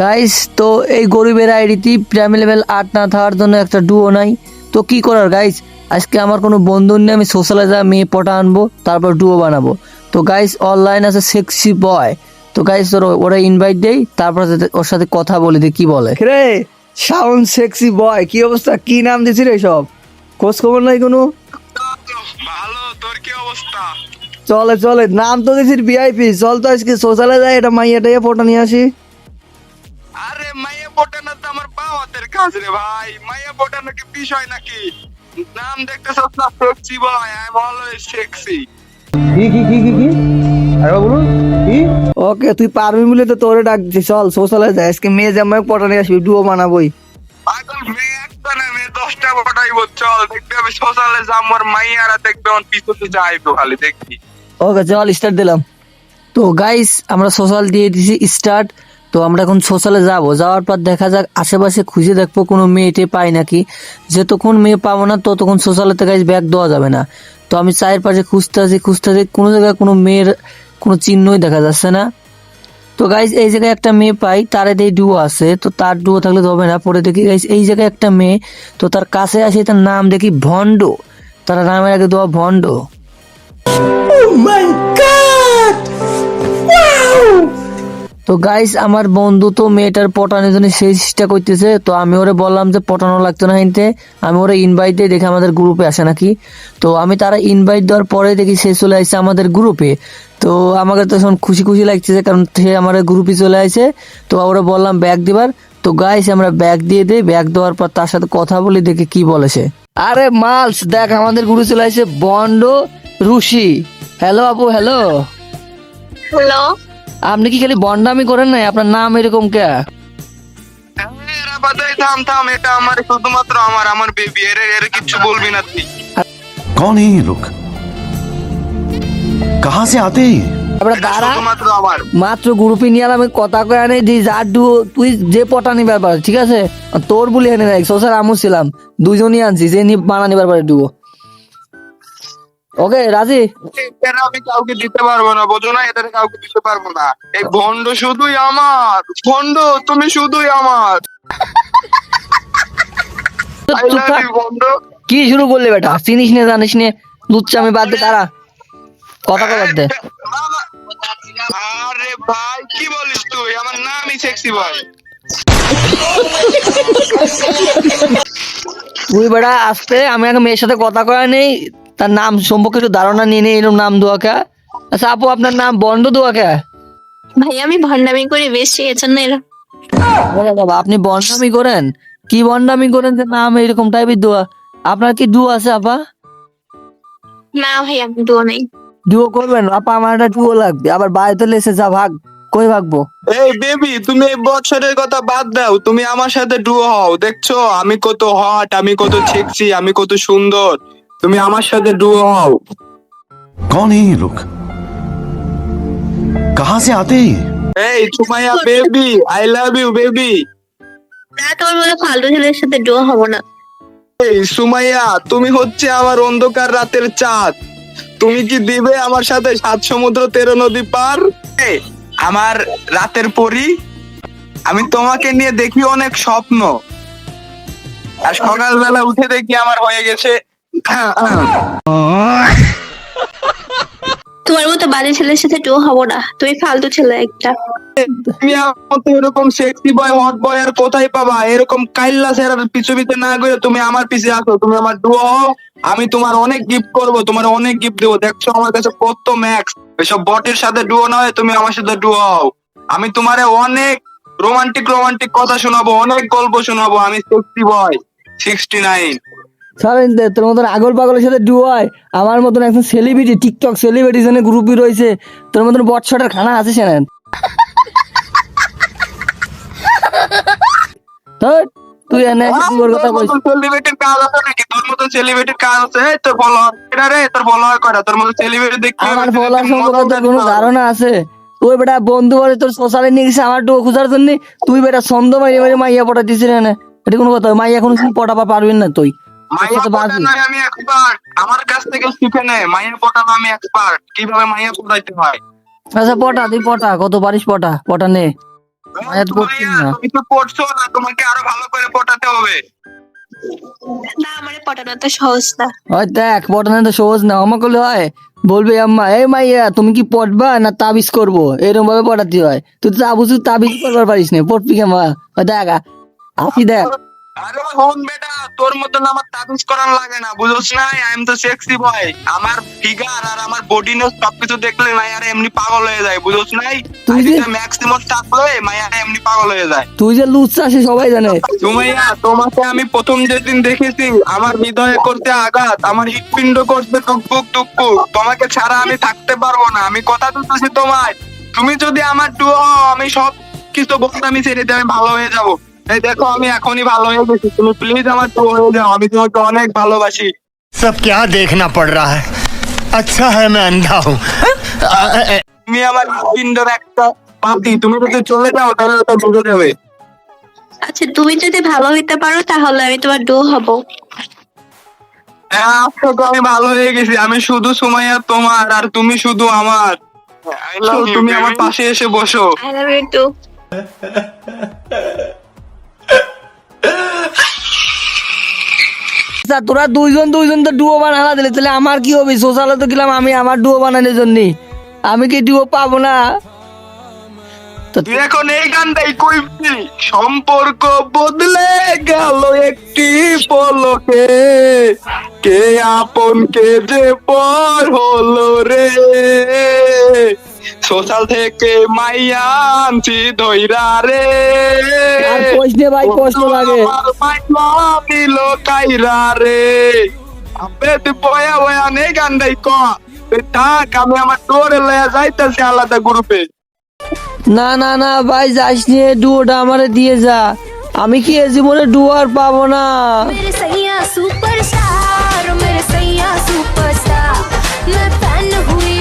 Guys তো এই গরিবের আইডিতে প্রাইমারি লেভেল আট না থাকার জন্য একটা ডুও নাই। তো কি করার গাইস আজকে আমার কোনো বন্ধু নিয়ে আমি সোশ্যালে যা মেয়ে পটা আনব তারপর ডুও বানাবো। তো গাইস অনলাইন আছে সেক্সি বয় তো গাইস ওরা ওরা ইনভাইট দেই তারপর ওর সাথে কথা বলে দিই কি বলে। রে সাউন্ড সেক্সি বয় কি অবস্থা? কি নাম দিছিস রে সব খোঁজ খবর নাই কোনো? ভালো তোর কি অবস্থা? চলে চলে নাম তো দিছিস ভিআইপি চল তো আজকে সোশ্যালে যাই এটা মাইয়াটাইয়া ফটো নিয়ে আসি। মাইয়া তো আমার বাবাতের কাজ রে ভাই। মাইয়া পটানো কি বিষয় নাকি? নাম দেখতে সব না sexy boy I am always sexy কি কি কি কি কি? আরে বলুন কি? ওকে তুই পারবি বলে তো তোরে ডাকছি চল সোশ্যালে যাই। আজকে মেয়ে জামাই আসবি ডুও বানাবোই। পাগল মেয়ে একটা না মেয়ে দশটা পটাইব চল দেখবি আমি সোশ্যালে যাম আর মাইয়ারা দেখবে আমার পিছনে যাইবো খালি দেখবি। ওকে চল স্টার্ট দিলাম। তো গাইস আমরা সোশ্যাল দিয়ে দিছি স্টার্ট তো আমরা এখন সোশ্যালে যাব। যাওয়ার পর দেখা যাক আশেপাশে খুঁজে দেখব কোনো মেয়েটে পাই নাকি। যতক্ষণ মেয়ে পাবো না ততক্ষণ সোশ্যালেতে গাইস ব্যাগ দেওয়া যাবে না। তো আমি চায়ের পাশে খুঁজতে আছি খুঁজতে আছি, কোনো জায়গায় কোনো মেয়ের কোনো চিহ্নই দেখা যাচ্ছে না। তো গাইজ এই জায়গায় একটা মেয়ে পাই, তার এই ডুয়ো আছে, তো তার ডুয়ো থাকলে হবে না। পরে দেখি গাইজ এই জায়গায় একটা মেয়ে, তো তার কাছে আসি, তার নাম দেখি ভণ্ড। তার নামের আগে দেওয়া ভণ্ড। তো গাইস আমার বন্ধু তো মেয়েটার পটানোর জন্য সেই চেষ্টা করতেছে তো আমি ওরে বললাম যে পটানো লাগতো না হিনতে। আমি ওরে ইনভাইট দিয়ে দেখে আমাদের গ্রুপে আসে নাকি। তো আমি তারা ইনভাইট দেওয়ার পরে দেখি সে চলে আসছে আমাদের গ্রুপে তো আমাকে তো এখন খুশি খুশি লাগছে কারণ সে আমার গ্রুপে চলে আসে। তো ওরা বললাম ব্যাগ দিবার? তো গাইস আমরা ব্যাগ দিয়ে দিই। ব্যাগ দেওয়ার পর তার সাথে কথা বলি দেখি কি বলে সে। আরে মালস দেখ আমাদের গ্রুপে চলে আসছে বন্ড রুশি। হ্যালো আপু হ্যালো হ্যালো আপনি কি খালি বন্ডামি করেন নাই? আপনার নাম এরকম কে? মাত্র নিয়ে আনি তুই যে পটা নিবার ঠিক আছে? তোর বলি এনে নাই সোসার আমু ছিলাম। দুজনই আনছি যে নি বানা নিবার পারে ডুবো। ওকে রাজি? এরা আমি কাউকে দিতে পারব না বোঝো না এদের কাউকে দিতে পারব না। এই ভন্ড শুধুই আমার ভন্ড তুমি শুধুই আমার। কি শুরু করলি বেটা? চিনিস নে জানিস নে। লুচ্চা আমি বাদ দে তারা কথা কবার দে। আরে ভাই কি বলিস তুই? আমার নামই সেক্সি বয় তুই বেটা আসতে আমি আগে মেয়ের সাথে কথা কয়া নেই। তার নাম সম্পর্কে একটু ধারণা নিয়ে নেই এরকম নাম দোয়া কে? আচ্ছা আপু আপনার নাম বন্ড দোয়া কে? ভাই আমি ভণ্ডামি করি বেশি এজন্য এরকম বাবা আপনি বন্ডামি করেন? কি বন্ডামি করেন যে নাম এরকম টাইপের দোয়া? আপনার কি ডুও আছে আপা? না ভাই আমি দুও নেই। ডুও করবেন? আপা আমার একটা ডুও লাগবে। আবার বাড়িতে লেসে যা ভাগ কই ভাগবো? এই বেবি তুমি এই বছরের কথা বাদ দাও। তুমি আমার সাথে ডুও হও দেখছ? আমি কত হট আমি কত সেক্সি আমি কত সুন্দর। তুমি আমার সাথে ডুও হও कौन है ये लोग कहां से आते हैं ये? এই Sumaiya baby I love you baby না তোমার মতো ফালতু ছেলের সাথে ডো হবো না এই সুমাইয়া তুমি হচ্ছে আমার অন্ধকার রাতের চাঁদ তুমি কি দিবে আমার সাথে সাত সমুদ্র তেরো নদী পার এই, আমার রাতের পরি আমি তোমাকে নিয়ে দেখি অনেক স্বপ্ন আর সকালবেলা উঠে দেখি আমার হয়ে গেছে তোমার মতো বাজে ছেলের সাথে ডো হব না। তুমি ফালতু ছেলে একটা। তুমি এরকম সেক্সি বয় হট বয় আর কোথায় পাবা? এরকম কাইল্লা পিছু পিছু না তুমি আমার পিছে আসো। তুমি আমার ডুয়ো আমি তোমার অনেক গিফট করব, তোমার অনেক গিফট দেবো। দেখছ আমার কাছে কত ম্যাক্স এসব বটের সাথে ডুয়ো না হয় তুমি আমার সাথে ডুয়ো আমি তোমারে অনেক রোমান্টিক রোমান্টিক কথা শোনাবো, অনেক গল্প শোনাবো। আমি সেক্সি বয় সিক্সটি নাইন ছাড়েন তোর মতন আগল পাগলের সাথে ডুও হয়। আমার মতন একজন সেলিব্রিটি টিকটক সেলিব্রিটি জন্য গ্রুপই রয়েছে তোর মতন বটশটের খানা আছে সেনেন। তুই এনে এসে কথা কইস। সেলিব্রিটির কাজ আছে নাকি? তোর মতো সেলিব্রিটির কাজ আছে? তোর ফলোয়ার এটা রে? তোর ফলোয়ার করা তোর মতো সেলিব্রিটি দেখতে আমার ফলোয়ার সম্পর্কে তোর কোনো ধারণা আছে। তুই বেটা বন্ধু বলে তোর সোশ্যালে নিয়ে গেছে আমার ডুয়ো খোঁজার জন্য। তুই বেটা ছন্দ মাইয়ে মাইয়ে পটা দিছিস না এটা কোনো কথা মাইয়া কোনো পটাপা পারবি না তুই। মাইয়া তোর সাথে পটা বাজি। নয় আমি এক্সপার্ট আমার কাছ থেকে শিখে নে মাইয়া পটানো আমি এক্সপার্ট কীভাবে মাইয়া পটাইতে হয়? আচ্ছা পটা তুই পটা কত পারিস পটা? পটা নে। মায়া তো পড়ছি না। তুমি তো পড়ছো না তোমাকে আরও ভালো করে পটাতে হবে। না আমার পটানো তো সহজ না। ওই দেখ পটানো তো সহজ না আমার হয়। বলবে আম্মা এই মাইয়া তুমি কি পড়বা না তাবিজ করব? এরকম ভাবে পড়াতে হয়। তুই তো তাবিজ করবার পারিস না পড়বি কেমন? ওই দেখ আসি দেখ। আরে হন বেটা তোর মতন আমার তাবিজ করার লাগে না বুঝছ না আই এম তো সেক্সি বয় আমার ফিগার আর আমার বডি নো সবকিছু দেখলে মায়ার এমনি পাগল হয়ে যায় বুঝছ নাই? তুই যে- ম্যাক্সিমাম থাকলে মায়া এমনি পাগল হয়ে যায়। তুই যে লুচ্ছা সে সবাই জানে। সুমাইয়া তোমাকে আমি প্রথম যেদিন দেখেছি আমার হৃদয়ে করতে আঘাত আমার হৃৎপিণ্ড করতে টুকপুক টুকপুক তোমাকে ছাড়া আমি থাকতে পারব না আমি কথা দিতেছি তোমায়। তুমি যদি আমার টু আমি সব কিছু বলতে আমি ছেড়ে দিয়ে আমি ভালো হয়ে যাব। এই দেখো আমি এখনই ভালো হয়ে গেছি তুমি প্লিজ আমার ডুয়ো হয়ে যাও আমি তোমাকে অনেক ভালোবাসি सब क्या देखना पड़ रहा है अच्छा है मैं अंधा हूँ তুমি আমার হৃৎপিণ্ডের একটা পাপি তুমি যদি চলে যাও তাহলে ওটা বুঝে যাবে আচ্ছা তুমি যদি ভালো হইতে পারো তাহলে আমি তোমার ডো হব হ্যাঁ আজকে তো আমি ভালো হয়ে গেছি আমি শুধু সুমাইয়া তোমার আর তুমি শুধু আমার তুমি আমার পাশে এসে বসো আই লাভ ইউ টু আচ্ছা, তোরা দুইজন দুইজন তো ডুয়ো বানালা দিলে তাহলে আমার কি হবে? সোশ্যালে তো গেলাম আমি আমার ডুয়ো বানানোর জন্য। আমি কি ডুয়ো পাবো না? এখন এই গানটাই কইবি সম্পর্ক বদলে গেল একটি পলকে। কে আপন কে যে পর হলো রে? সোশ্যাল থেকে মাইয়া আনছি ধৈরা রে। আর নে ভাই, কষ্ট লাগে। দিল কাইরা রে। আবে তুই বয়া বয়া নেই গানটাই ক। থাক আমি আমার তোরে লয়া যাইতেছি আলাদা গ্রুপে। না না না ভাই যাস নিয়ে ডুয়োটা আমারে দিয়ে যা। আমি কি এ জীবনে ডুয়ো আর পাবো না? मेरे